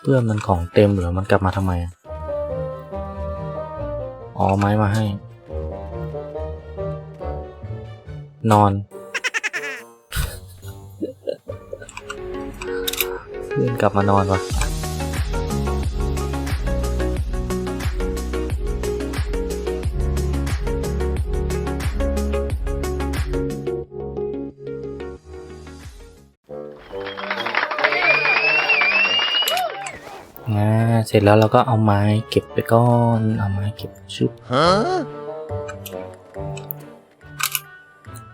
เพื่อนมันของเต็มเหรือมันกลับมาทำไมอะอ๋อไม้มาให้ นอน เพื่อนกลับมานอนวะ เสร็จแล้วเราก็เอาไม้เก็บไปก้อนเอาไม้เก็บชุบ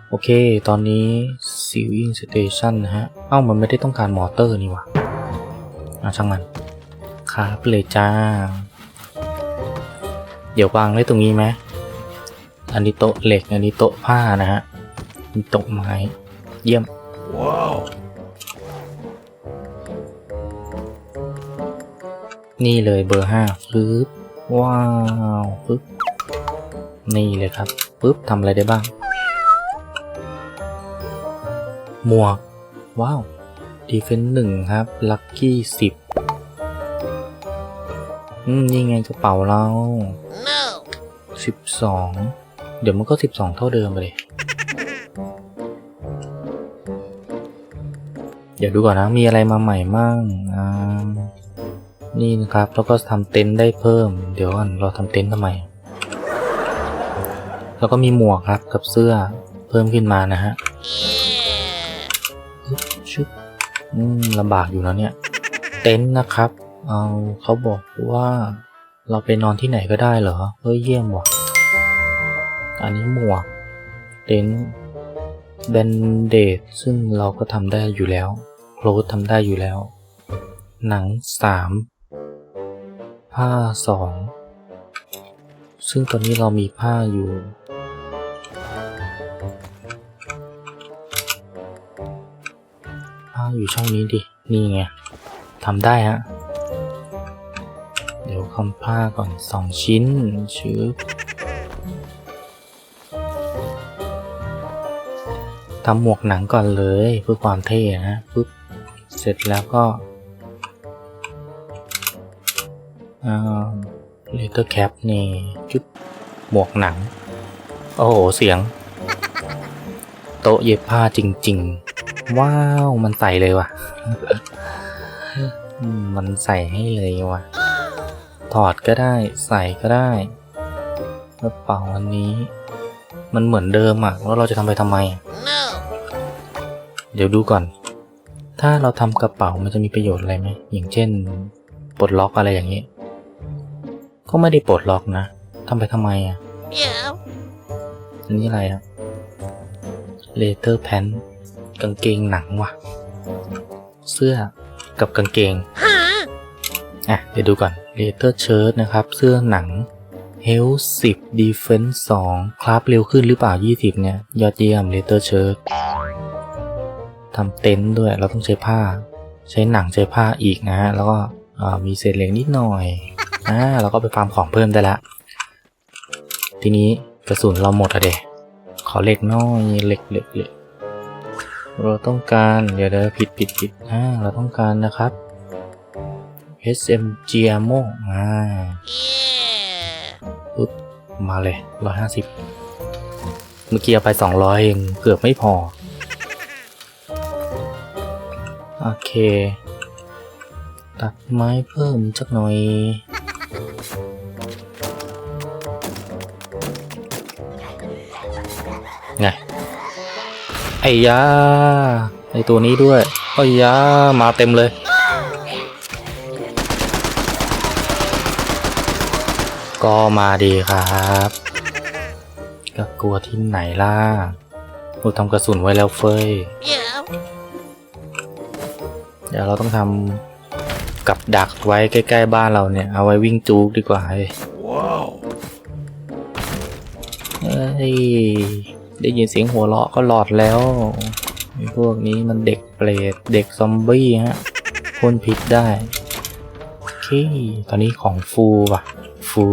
โอเค ตอนนี้ Sewing Station นะฮะ เอ้า มันไม่ได้ต้องการมอเตอร์นี่วะอะช่างมันคาบเลยจ้า เดี๋ยววางไว้ตรงนี้ไหมอันนี้โต๊ะเหล็ก อันนี้โต๊ะผ้านะฮะโต๊ะไม้ เยี่ยม นี่เลยเบอร์ห้าปึ๊บว้าวปึ๊บนี่เลยครับปึ๊บทำอะไรได้บ้าง หมวก ว้าวดีเฟนหนึ่งครับ ลัคกี้สิบอืมนี่ไงกระเป๋าเราสิบสองเดี๋ยวมันก็สิบสองเท่าเดิมไปเลย เดี๋ยวดูก่อนนะ มีอะไรมาใหม่มั่งอ่า นี่นะครับ แล้วก็ทำเต็นท์ได้เพิ่ม เดี๋ยวก่อนเราทำเต็นท์ทำไม แล้วก็มีหมวกครับกับเสื้อเพิ่มขึ้นมานะฮะชุบอืมลำบากอยู่แล้วเนี่ย เต็นท์นะครับ เอาเขาบอกว่าเราไปนอนที่ไหนก็ได้เหรอ เฮ้ยเยี่ยมว่ะ อันนี้หมวก เต็นท์แบนเดดซึ่งเราก็ทำได้อยู่แล้ว โคลทำได้อยู่แล้ว หนังสาม ผ้าสองซึ่งตอนนี้เรามีผ้าอยู่ ผ้าอยู่ช่องนี้ดิ นี่ไงทำได้ฮะ เดี๋ยวคำผ้าก่อนสองชิ้นชื้อทำหมวกหนังก่อนเลยเพื่อความเท่นะปุ๊บ เสร็จแล้วก็ เลเตอร์แคปนี่จุ๊บหมวกหนัง โอ้โห เสียง โต๊ะเย็บผ้าจริง ๆ ว้าว มันใส่เลยว่ะอืมมันใส่ให้เลยว่ะ ถอดก็ได้ใส่ก็ได้กระเป๋าอันนี้ มันเหมือนเดิมอะแล้วเราจะทำไปทำไมอะเดี๋ยวดูก่อน ถ้าเราทำกระเป๋ามันจะมีประโยชน์อะไรไหมอย่างเช่นปลดล็อกอะไรอย่างนี้ ก็ไม่ได้ปลดล็อกนะทำไปทำไมอะอันนี้อะไรอะเลเตอร์แพนกางเกงหนังว่ะ เสื้อกับกางเกงอะ เดี๋ยวดูก่อนเลเตอร์เชิ้ตนะครับ เสื้อหนังเฮลสิบดีเฟนส์สองคราฟเร็วขึ้นหรือเปล่า 20 เนี่ย ยอดเยี่ยมเลเตอร์เชิ้ตทำเต็นท์ด้วยเราต้องใช้ผ้า ใช้หนังใช้ผ้าอีกนะฮะ แล้วก็อ่ามีเศษเหล็กนิดหน่อย อ่าเราก็ไปฟาร์มของเพิ่มได้ละ ทีนี้กระสุนเราหมดอะเดะขอเหล็กน้อยเหล็กเหล็กเหล็กเราต้องการเดี๋ยวเดี๋ยวผิดผิดผิดอ่าเราต้องการนะครับ SMG ammo อ่าปึ๊บมาเลยร้อยห้าสิบเมื่อกี้เอาไปสองร้อยเองเกือบไม่พอ โอเค ตัดไม้เพิ่มสักหน่อย ไงไอ้ยาไอ้ตัวนี้ด้วยไอ้ยามาเต็มเลย ก็มาดีครับก็กลัวที่ไหนล่ะกูทำกระสุนไว้แล้วเฟยเดี๋ยวเราต้องทำ กับดักไว้ใกล้ ๆ บ้านเราเนี่ย เอาไว้วิ่งจูกดีกว่าเฮ้ยเฮ้ยได้ยินเสียงหัวเราะก็หลอดแล้วไอ้พวกนี้มันเด็กเปรตเด็กซอมบี้ฮะพ่นพิษได้โอเคตอนนี้ของฟูว่ะ ฟู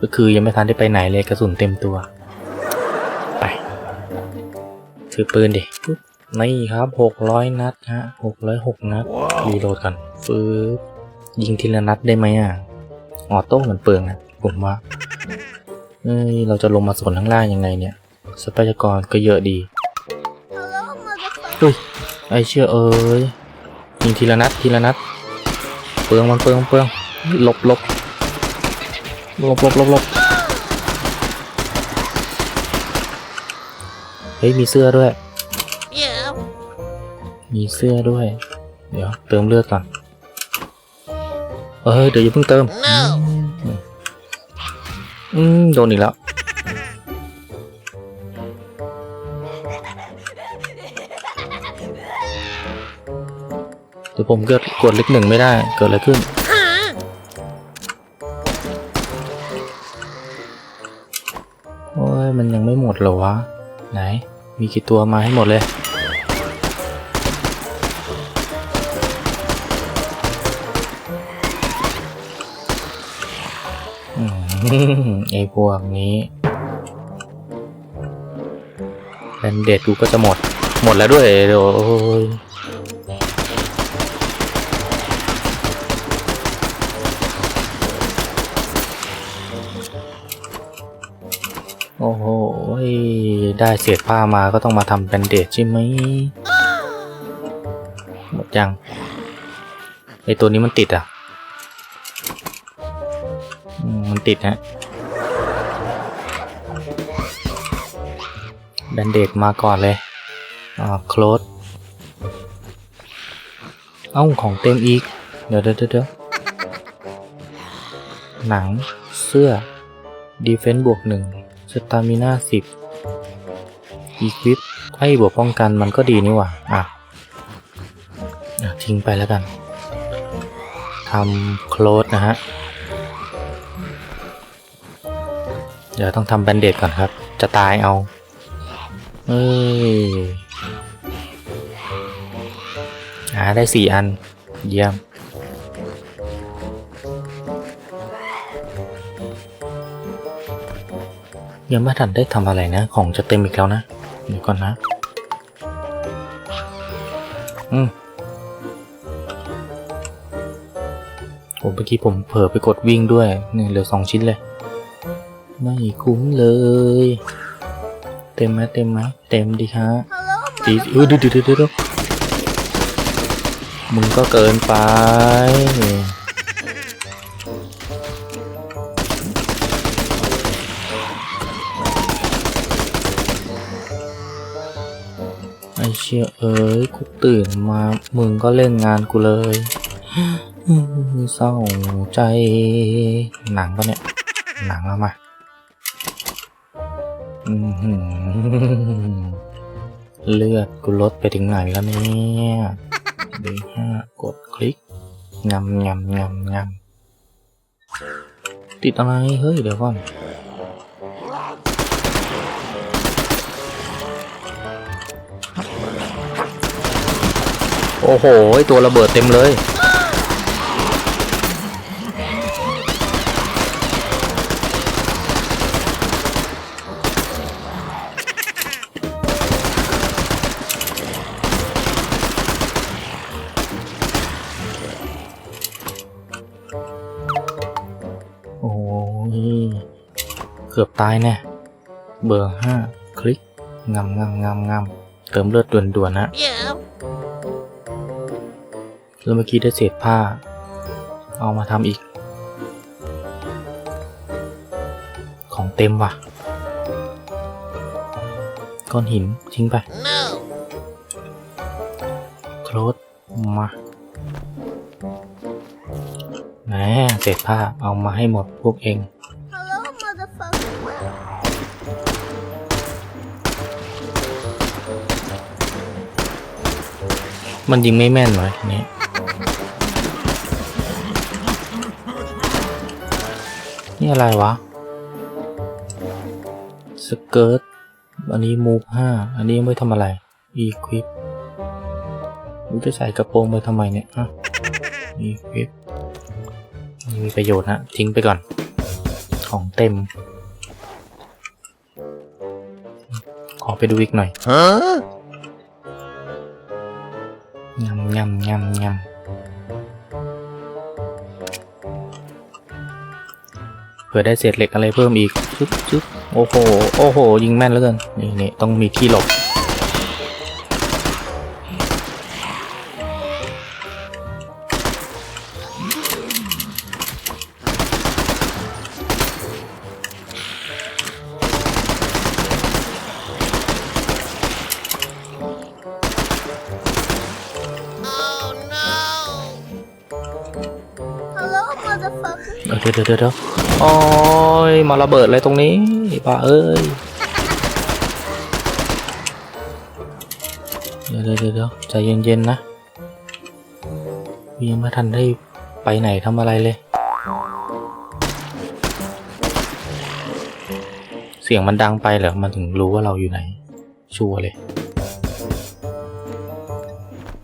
ก็คือยังไม่ทันได้ไปไหนเลยกระสุนเต็มตัว ไปถือปืนดิปุ๊บนี่ครับหกร้อยนัดฮะหกร้อยหกนัดรีโหลดก่อนฟืบ ยิงทีละนัดได้ไหมอะ ออโต้เหมือนเปลืองนะผมว่า เอ้ย เราจะลงมาส่วนข้างล่างยังไงเนี่ย ทรัพยากรก็เยอะดี Hello, motherfucker. อุ้ย ไอเชื่อเอ้ย ยิงทีละนัดทีละนัด เปลืองมันเปลืองเปลืองหลบหลบหลบหลบหลบหลบเฮ้ย มีเสื้อด้วย Yeah. มีเสื้อด้วย เดี๋ยวเติมเลือดก่อน เอ้ยเดี๋ยวอย่าเพิ่งเติม No. อืมโดนอีกแล้ว เดี๋ยวผมเกิดกดเล็กหนึ่งไม่ได้ เกิดอะไรขึ้น Huh? โอ้ย มันยังไม่หมดเหรอวะ ไหน มีกี่ตัวมาให้หมดเลย ไอ้พวกนี้แบนเด็ดกูก็จะหมด หมดแล้วด้วยเดี๋ยวโอ้ยโอ้โห ได้เศษผ้ามาก็ต้องมาทำแบนเดดใช่ไหม หมดยังไอตัวนี้มันติดอะ มันติดฮะแบนเดดมาก่อนเลย อ่าโคลดเอ้าของเต็มอีก เดี๋ยวเดี๋ยวเดี๋ยวหนัง เสื้อ ดีเฟน s ์บวกหนึ่งสตามิน่าสิบอีควิปไอ้บวกป้องกันมันก็ดีนี่หว่า อะ อะ ทิ้งไปแล้วกันทำโคลดนะฮะ เดี๋ยวต้องทำแบนเดดก่อนครับ จะตายเอาเอ้ยหาได้สี่อัน เยี่ยม ยังไม่ทันได้ทำอะไรนะ ของจะเต็มอีกแล้วนะ เดี๋ยวก่อนนะ อืมผมเมื่อกี้ผมเผลอไปกดวิ่งด้วยนี่เหลือสองชิ้นเลย ไม่คุ้มเลย เต็มไหมเต็มไหมเต็มดีฮะ Hello, ตีเออเดี๋ยวเดี๋ยวเดี๋ยวเดี๋ยวมึงก็เกินไป ไอเชี่ยเอ้ยกูตื่นมา มึงก็เล่นงานกูเลยเศร้าใจ หนังปะเนี่ย หนังเอามาอือหือ เลือดกูลดไปถึงไหนแล้วเนี่ยดีห้ากดคลิกงำงำงำงำติดอะไรเฮ้ยเดี๋ยวก่อนโอ้โห ตัวระเบิดเต็มเลย กือบตายแน่เบอร์ห้าคลิกงำงำงำงำเติมเลือดด่วนๆนะ Yeah. แล้วเมื่อกี้ได้เศษผ้า เอามาทำอีก ของเต็มว่ะ ก้อนหินทิ้งไป No. โคลดมา แหมเศษผ้าเอามาให้หมดพวกเอง มันยิงไม่แม่นเลยนี่นี่อะไรวะ สเกิร์ต อันนี้มูฟห้า อันนี้ยังไม่ทำอะไร อีควิปรู้จะใส่กระโปรงไปทำไมเนี่ยฮะอีควิปนี่มีประโยชน์นะ ทิ้งไปก่อน ของเต็ม ขอไปดูอีกหน่อยำงำงำเผื่อได้เศษเหล็กอะไรเพิ่มอีกจุ๊บจุ๊บโอ้โห โอ้โห ยิงแม่นแล้วกัน นี่นี่ต้องมีที่หลบ ดี๋ยวเดี๋ยวเดี๋ยวเดี๋ยวโอ้ยมาระเบิดอะไรตรงนี้ป้าเอ้ยเดี๋ยวเดี๋ยวเดี๋ยวใจเย็นๆนะยังไม่ทันได้ไปไหนทำอะไรเลย เสียงมันดังไปเหรอมันถึงรู้ว่าเราอยู่ไหน ชัวร์เลย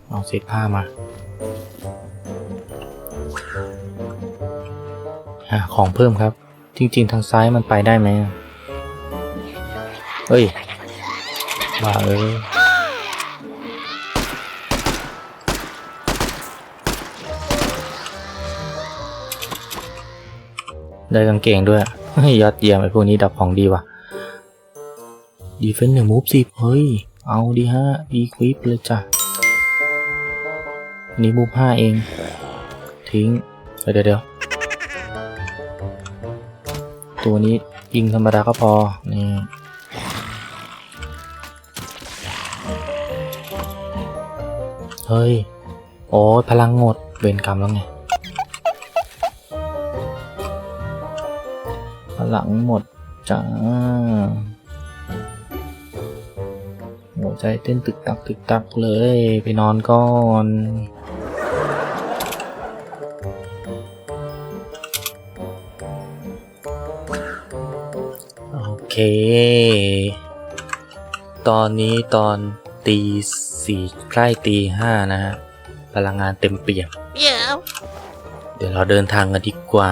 เอาเศษผ้ามา ของเพิ่มครับ จริง ๆ ทางซ้ายมันไปได้ไหมเฮ้ยบ้าเอ้ยได้กางเกงด้วยยอดเยี่ยมไอ้พวกนี้ดับของดีว่ะดีเฟนหนึ่งมูฟสิบเฮ้ย เอาดีฮะอีควิปเลยจ้ะนนี้มูฟห้าเอง ทิ้ง เดี๋ยวเดี๋ยว ตัวนี้ยิงธรรมดาก็พอ นี่เฮ้ย โอ้พลังหมดเวรกรรมแล้วไง พลังหมดจ้าหัวใจเต้นตึกตักตึกตักเลย ไปนอนก่อน เค ตอนนี้ตอนตีสี่ใกล้ตีห้านะฮะ พลังงานเต็มเปี่ยม Yeah. เดี๋ยวเราเดินทางกันดีกว่า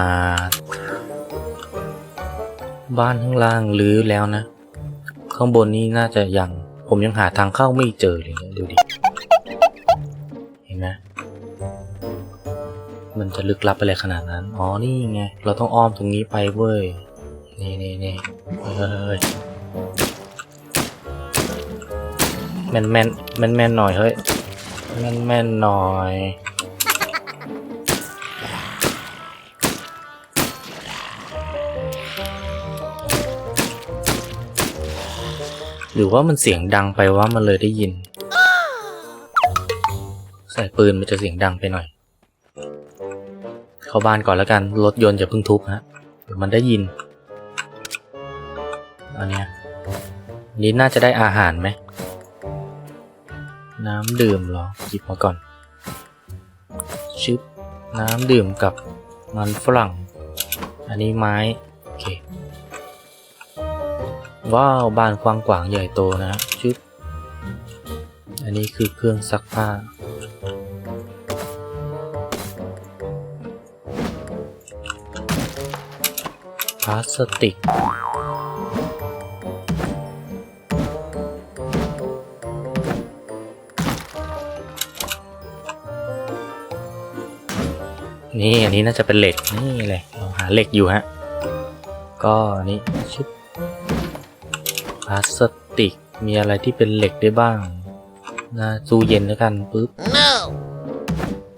บ้านข้างล่างรื้อแล้วนะ ข้างบนนี้น่าจะยัง ผมยังหาทางเข้าไม่เจอเลยเนี่ยดูดิ เห็นไหมมันจะลึกลับอะไรขนาดนั้น อ๋อ นี่ไง เราต้องอ้อมตรงนี้ไปเว้ย นี่นี่นี่เฮ้ยแม่นแม่นแม่นแม่นหน่อยเฮ้ยแม่นแม่นหน่อยหรือว่ามันเสียงดังไปว่ามันเลยได้ยิน ใส่ปืนมันจะเสียงดังไปหน่อย เข้าบ้านก่อนแล้วกัน รถยนต์จะเพิ่งทุบฮะมันได้ยิน อันเนี้ยนี้น่าจะได้อาหารไหม น้ำดื่มเหรอหยิบมาก่อน ชึบ น้ำดื่มกับมันฝรั่ง อันนี้ไม้ โอเค ว้าวบ้านกว้างขวางใหญ่โตนะฮะชึบ อันนี้คือเครื่องซักผ้า พลาสติก นี่อันนี้น่าจะเป็นเหล็กนี่เลยเราหาเหล็กอยู่ฮะ ก็อันนี้ชุบพลาสติกมีอะไรที่เป็นเหล็กได้บ้างนะตู้เย็นแล้วกันปุ๊บ No.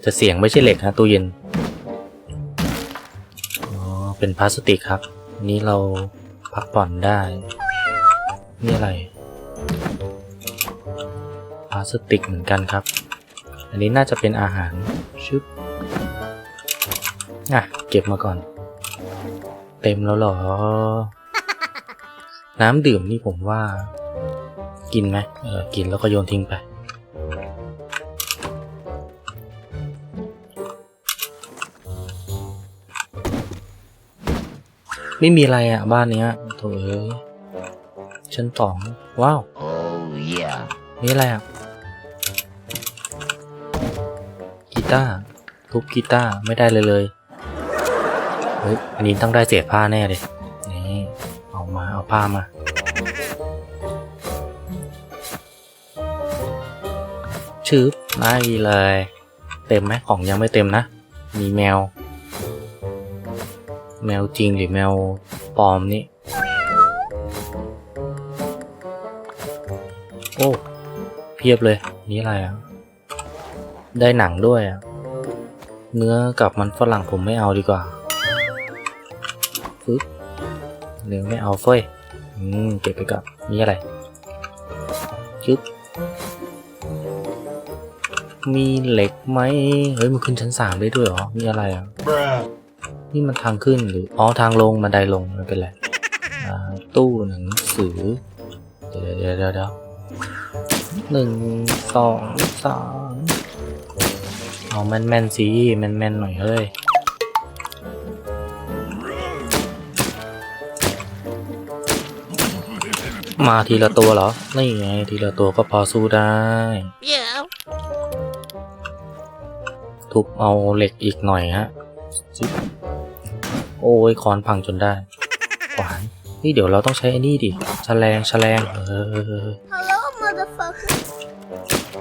จะเสียงไม่ใช่เหล็กฮะตู้เย็นอ๋อเป็นพลาสติกครับ นี่เราพักผ่อนได้นี่อะไรพลาสติกเหมือนกันครับ อันนี้น่าจะเป็นอาหารชึบ อะ เก็บมาก่อน เต็มแล้วเหรอ น้ำดื่มนี่ผมว่า กินไหมเออ กินแล้วก็โยนทิ้งไป ไม่มีอะไรอะ บ้านเนี้ยโถเอ้ยชั้นสองว้าว Oh yeah. นี่อะไรอะกีตาร์ทุบกีตาร์ไม่ได้เลยเลย เฮ้ย อันนี้ต้องได้เศษผ้าแน่เลย นี่ เอามา เอาผ้ามา ชืบได้เลย เต็มไหมของยังไม่เต็มนะ มีแมว แมวจริงหรือแมวปลอมนี่ โอ้ เพียบเลย นี่อะไรอะ ได้หนังด้วยอะ เนื้อกับมันฝรั่งผมไม่เอาดีกว่า ปึ๊บเนื้อไม่เอาเฟ้ยอืมเก็บไปกับนี่อะไรจึ๊บมีเหล็กไหมเฮ้ยมันขึ้นชั้นสามได้ด้วยเหรอ มีอะไรอะ นี่มันทางขึ้นหรือ อ๋อทางลงบันไดลงไม่เป็นไรอ่าตู้หนังสือเดี๋ยวเดี๋ยวเดี๋ยวเดี๋ยวหนึ่งสองสามเอาแม่นแม่นๆสิแม่นแม่นๆหน่อยเฮ้ย มาทีละตัวเหรอ นี่ไงทีละตัวก็พอสู้ได้ Yeah. ทุบเอาเหล็กอีกหน่อยฮะจิ๊บโอ้ยคอนพังจนได้ขวานนี่เดี๋ยวเราต้องใช้ไอ้นี่ดิแฉลงแฉลงเออ Hello, motherfucker.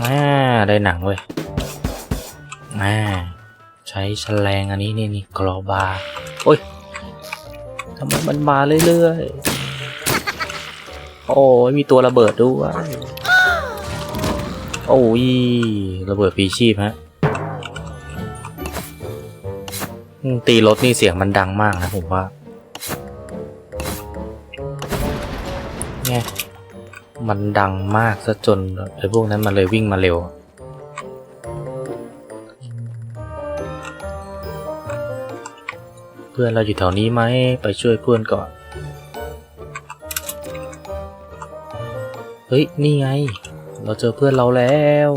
อ่าได้หนังเว้ยอ่า ใช้แฉลงอันนี้นี่นี่กรอบาโอ้ยทำไมมันมาเรื่อยๆ โอ้ยมีตัวระเบิดด้วย โอ้ยระเบิดปีชีพฮะตีรถนี่เสียงมันดังมากนะผมว่าไงมันดังมากซะจนไอ้พวกนั้นมันเลยวิ่งมาเร็ว เพื่อนเราอยู่แถวนี้ไหมไปช่วยเพื่อนก่อน เฮ้ย นี่ไง เราเจอเพื่อนเราแล้ว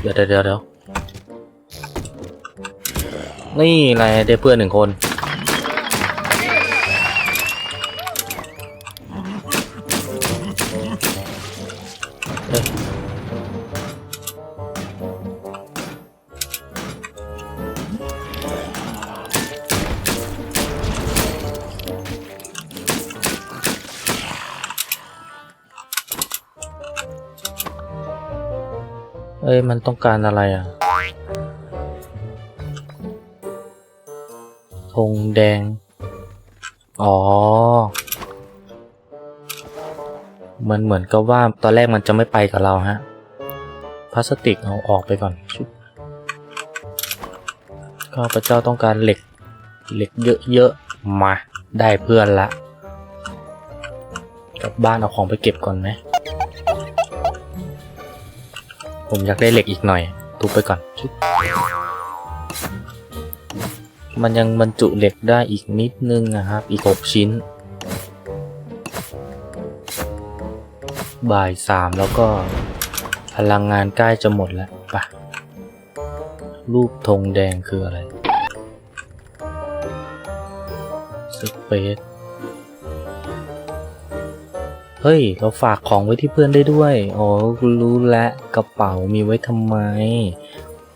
เดี๋ยวเดี๋ยวเดี๋ยวเดี๋ยวนี่ไรได้เพื่อนหนึ่งคน ยมันต้องการอะไรอะธงแดง อ๋อ มันเหมือนกับว่าตอนแรกมันจะไม่ไปกับเราฮะ พลาสติกเอาออกไปก่อนข้าพเจ้าต้องการเหล็ก เหล็กเยอะๆ มา ได้เพื่อนละ กลับบ้านเอาของไปเก็บก่อนไหม ผมอยากได้เหล็กอีกหน่อย ทุบไปก่อนชุบมันยังบรรจุเหล็กได้อีกนิดนึงนะครับ อีกหกชิ้น บ่ายสามแล้วก็พลังงานใกล้จะหมดแล้วไปะรูปธงแดงคืออะไรสเปซ เฮ้ย เราฝากของไว้ที่เพื่อนได้ด้วย อ๋อ รู้แล้วกระเป๋ามีไว้ทำไม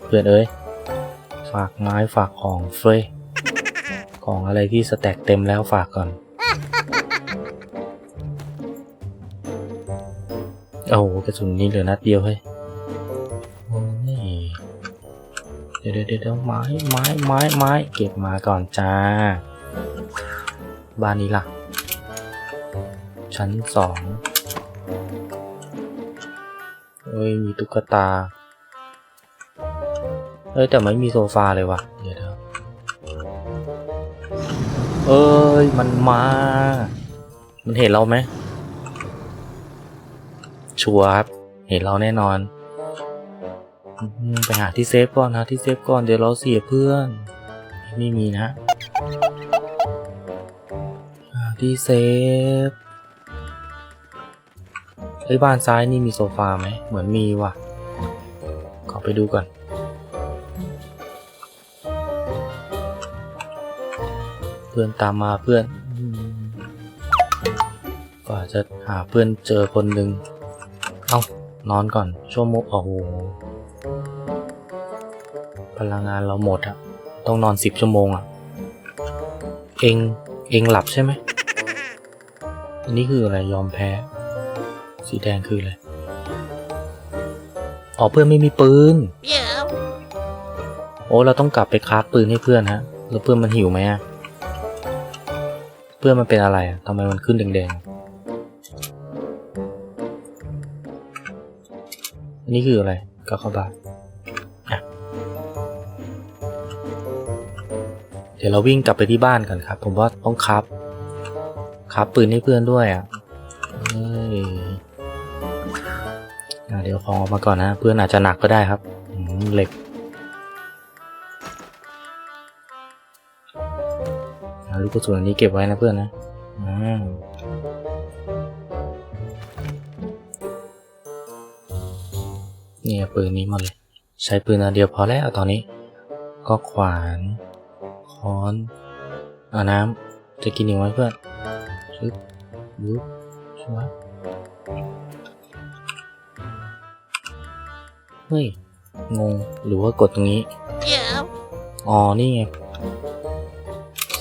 เพื่อนเอ้ย ฝากไม้ฝากของเฟยของอะไรที่สแต็กเต็มแล้วฝากก่อน โอ้กระสุนนี้เหลือนัดเดียวเฮ้ยโอ้ยเดี๋ยวเดี๋ยวเดี๋ยวไม้ไม้ไม้ไม้เก็บมาก่อนจ้า บ้านนี้ล่ะ ชั้นสองเอ้ย มีตุ๊กตา เอ้ย แต่ไม่มีโซฟาเลยว่ะ เดี๋ยวเเอ้ย มันมา มันเห็นเราไหม ชัวร์ครับ เห็นเราแน่นอน ไปหาที่เซฟก่อนหาที่เซฟก่อน เดี๋ยวเราเสียเพื่อน ไม่มีนะ ที่เซฟ เฮ้ยบ้านซ้ายนี่มีโซฟาไหม เหมือนมีว่ะ ขอไปดูก่อน เพื่อนตามมาเพื่อนกว่าจะหาเพื่อนเจอคนหนึ่งเอ้านอนก่อน ชั่วโมงโอ้โหพลังงานเราหมดอะต้องนอนสิบชั่วโมงอะเองเองหลับใช่ไหมอันนี้คืออะไรยอมแพ้ สีแดงคืออะไรอ๋อเพื่อนไม่มีปืน Yeah. โอ้เราต้องกลับไปคราฟปืนให้เพื่อนฮะ แล้วเพื่อนมันหิวไหมอะเพื่อนมันเป็นอะไรอะทำไมมันขึ้นแดงๆอันนี่คืออะไรกากบาทอะเดี๋ยวเราวิ่งกลับไปที่บ้านกันครับ ผมว่าต้องคราฟคราฟปืนให้เพื่อนด้วยอะ เดี๋ยวของออกมาก่อนนะ เพื่อนอาจจะหนักก็ได้ครับเหล็กลูกกระสุนอันนี้เก็บไว้นะเพื่อนนะอ่าเนี่ยปืนนี้หมดเลย ใช้ปืนอันเดียวพอแล้วตอนนี้ ก็ขวาน ค้อนเอาน้ำจะกินอีกไหมเพื่อนชึบยุบช่ว เฮ้ย งง หรือว่ากดตรงนี้ Yeah. อ๋อ นี่ไง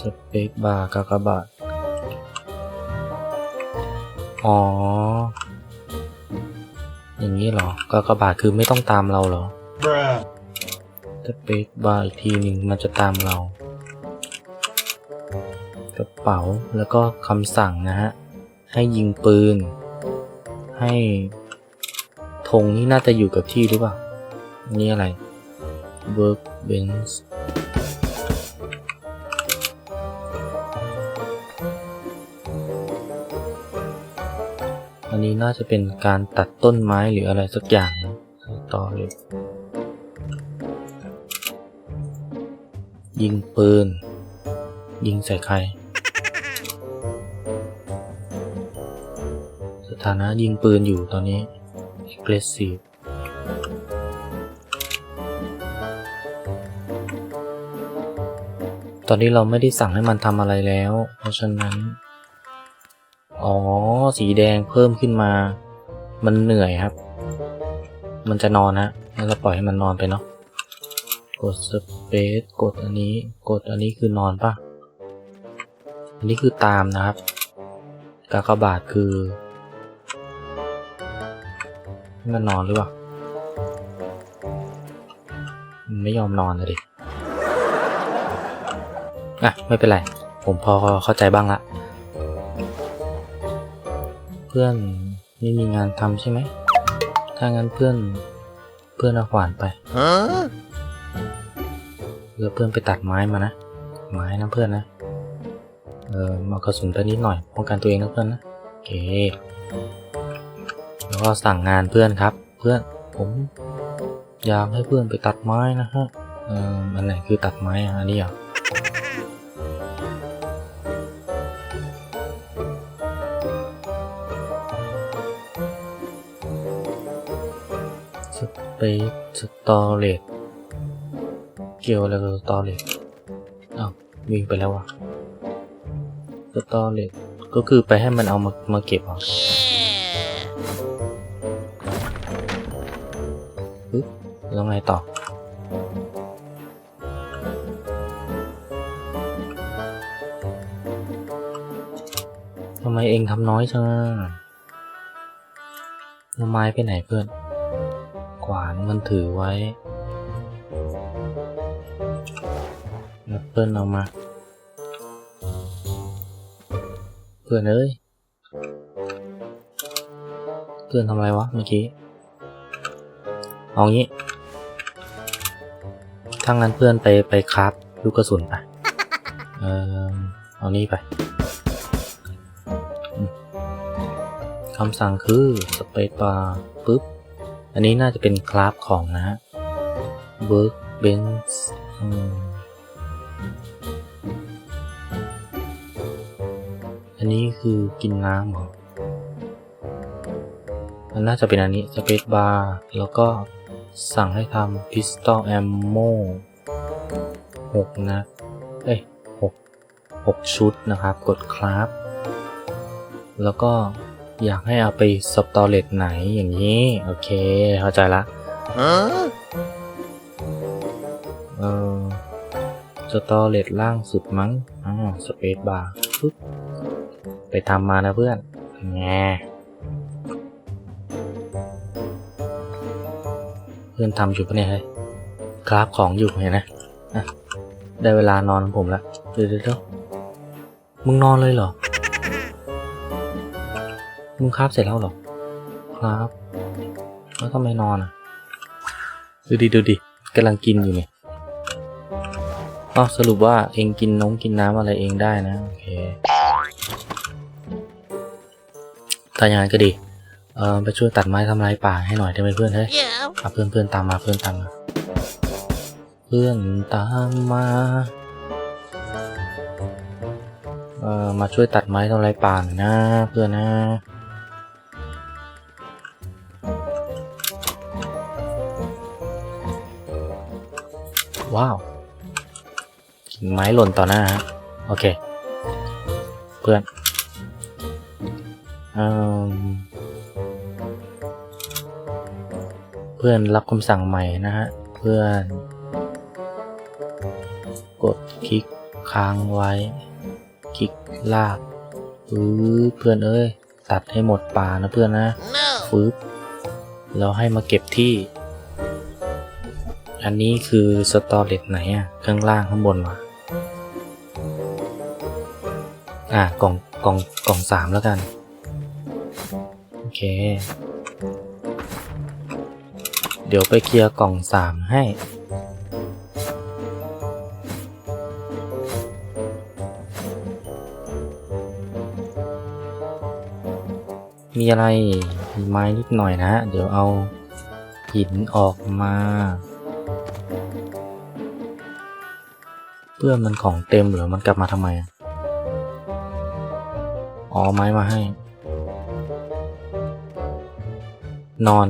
สเปคบาร์กากบาท อ๋อ อย่างนี้เหรอกากบาทคือไม่ต้องตามเราเหรอ Bruh. สเปคบาร์อีกทีหนึ่งมันจะตามเรา กระเป๋าแล้วก็คำสั่งนะฮะ ให้ยิงปืน ให้ธ งนี่น่าจะอยู่กับที่หรือเปล่า นี่อะไร workbench อันนี้น่าจะเป็นการตัดต้นไม้หรืออะไรสักอย่างนะต่อเลยยิงปืน ยิงใส่ใคร สถานะยิงปืนอยู่ตอนนี้ aggressive ตอนนี้เราไม่ได้สั่งให้มันทำอะไรแล้ว เพราะฉะนั้น อ๋อ สีแดงเพิ่มขึ้นมา มันเหนื่อยครับ มันจะนอนฮะงั้นเราปล่อยให้มันนอนไปเนาะ กดสเปซกดอันนี้ กดอันนี้คือนอนปะอันนี้คือตามนะครับ กากบาทคือ มันนอนหรือเปล่ามันไม่ยอมนอนเลยดิอะ ไม่เป็นไร ผมพอเข้าใจบ้างละ เพื่อนไม่มีงานทำใช่ไหม ถ้างั้นเพื่อนเพื่อนเอาขวานไปเพื่อเพื่อนไปตัดไม้มานะ ไม้นะเพื่อนนะ เออมากระสุนไปนิดหน่อย ป้องกันตัวเองนะเพื่อนนะโอเค แล้วก็สั่งงานเพื่อนครับ เพื่อนผมอยากให้เพื่อนไปตัดไม้นะฮะเอออันไหนคือตัดไม้อะอันนี้เหรอสเปซสตอเรจเกี่ยวอะไรกับสตอเรจอ้าววิ่งไปแล้ววะสตอเรจก็คือไปให้มันเอามามาเก็บอ Yeah. แล้วไงต่อ ทำไมเองทำน้อยจังอะแล้วไม้ไปไหนเพื่อน ขวานมันถือไว้แอปเปิลเอามา เพื่อนเอ้ย เพื่อนทำอะไรวะเมื่อกี้ เอางี้ ถ้างั้นเพื่อนไปไปคราฟลูกกระสุนไปเออเอานี่ไปคำสั่งคือสเปซบาร์ปุ๊บ อันนี้น่าจะเป็นคราฟของนะฮะ workbench อืมอันนี้คือกินน้ำเหรอมันน่าจะเป็นอันนี้สเปซบาร์แล้วก็ สั่งให้ทำ pistol ammo หกนะ เอ้ยหกหกชุดนะครับ กดครับแล้วก็อยากให้เอาไปสตอเรจไหนอย่างนี้ โอเค เข้าใจละเออสตอเรจล่างสุดมั้งอ่าสเปซบาร์ไปทำมานะเพื่อนแง เพื่อนทำอยู่ปะเนี่ยคราฟของอยู่เห็นนะอะได้เวลานอนของผมละเดี๋ยวเดี๋ยวเดี๋ยวมึงนอนเลยเหรอ มึงคราฟเสร็จแล้วเหรอ ครับ แล้วทำไมนอนอะ ดูดิดูดิกำลังกินอยู่เนี่ยอ๋อสรุปว่าเองกินน้องกินน้ำอะไรเองได้นะ โอเคถ้าอย่างนั้นก็ดี เออไปช่วยตัดไม้ทำลายป่าให้หน่อยได้ไหมเพื่อนเฮ้ย Yeah. อะเพื่อนเพื่อนตามมาเพื่อนตามมา เพื่อนตามมาเออมาช่วยตัดไม้ทำลายป่าหน่อยนะ เพื่อนนะว้าวกิ่งไม้หล่นต่อหน้าฮะโอเค เพื่อนเอม พื่อนรับคำสั่งใหม่นะฮะ เพื่อน กดคลิกค้างไว้ คลิกลากปื๊บเพื่อนเอ้ย ตัดให้หมดป่านะเพื่อนนะ No. ฟืบแล้วให้มาเก็บที่ อันนี้คือสตอเรจไหนอะข้างล่างข้างบนวะอะกล่องกล่องกล่องสามแล้วกัน โอเคเดี๋ยวไปเคลียร์กล่องสามให้ มีอะไรมีไม้นิดหน่อยนะ เดี๋ยวเอาหินออกมา เพื่อมันของเต็มหรือมันกลับมาทำไมอ๋อไม้มาให้ นอน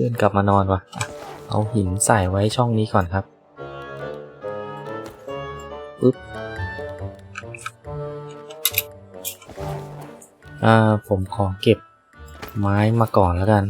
พื่อนกลับมานอนวะอะเอาหินใส่ไว้ช่องนี้ก่อนครับปึ๊บอ่าผมขอเก็บไม้มาก่อนแล้วกัน